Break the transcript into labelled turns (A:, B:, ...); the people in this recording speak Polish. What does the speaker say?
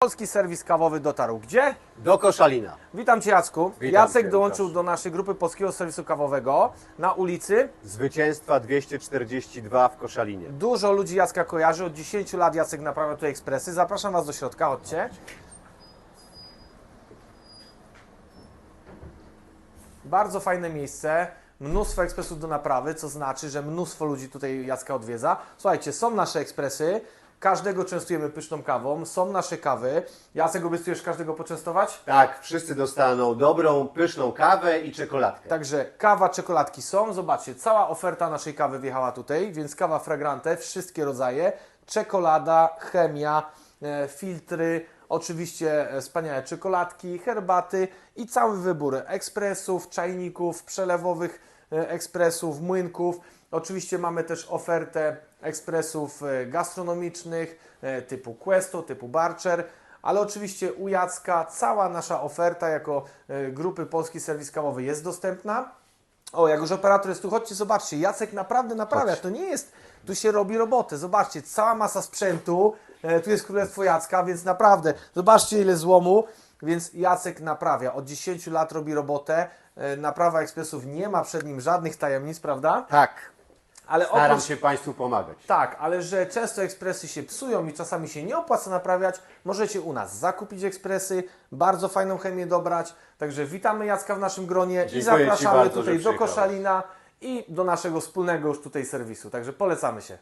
A: Polski serwis kawowy dotarł gdzie?
B: Do Koszalina.
A: Witam Cię Jacku.
B: Witam
A: Jacek
B: cię,
A: dołączył
B: Łukasz.
A: do naszej grupy Polskiego Serwisu Kawowego na ulicy.
B: Zwycięstwa 242 w Koszalinie.
A: Dużo ludzi Jacka kojarzy. Od 10 lat Jacek naprawia tutaj ekspresy. Zapraszam Was do środka, chodźcie. Bardzo fajne miejsce. Mnóstwo ekspresów do naprawy, co znaczy, że mnóstwo ludzi tutaj Jacka odwiedza. Słuchajcie, są nasze ekspresy. Każdego częstujemy pyszną kawą. Są nasze kawy. Jacek, obiecujesz każdego poczęstować?
B: Tak, wszyscy dostaną dobrą, pyszną kawę i czekoladkę.
A: Także kawa, czekoladki są. Zobaczcie, cała oferta naszej kawy wjechała tutaj, więc kawa fragrante, wszystkie rodzaje, czekolada, chemia, e, filtry, oczywiście e, wspaniałe czekoladki, herbaty i cały wybór ekspresów, czajników, przelewowych ekspresów, młynków. Oczywiście mamy też ofertę ekspresów e, gastronomicznych e, typu Questo, typu Barcher. Ale oczywiście u Jacka cała nasza oferta jako e, grupy Polski Serwis Kawowy jest dostępna. O, jak już operator jest tu, chodźcie, zobaczcie, Jacek naprawdę naprawia,
B: Chodź.
A: to nie jest, tu się robi robotę, zobaczcie, cała masa sprzętu, e, tu jest Królestwo Jacka, więc naprawdę, zobaczcie ile złomu, więc Jacek naprawia, od 10 lat robi robotę, e, naprawa ekspresów, nie ma przed nim żadnych tajemnic, prawda?
B: Tak,
A: Ale
B: staram
A: oprócz
B: się Państwu pomagać.
A: tak, ale że często ekspresy się psują i czasami się nie opłaca naprawiać, możecie u nas zakupić ekspresy, bardzo fajną chemię dobrać. Także witamy Jacka w naszym gronie i
B: Dziękuję Ci
A: zapraszamy
B: bardzo,
A: tutaj do. Koszalina i do naszego wspólnego już tutaj serwisu. Także polecamy się.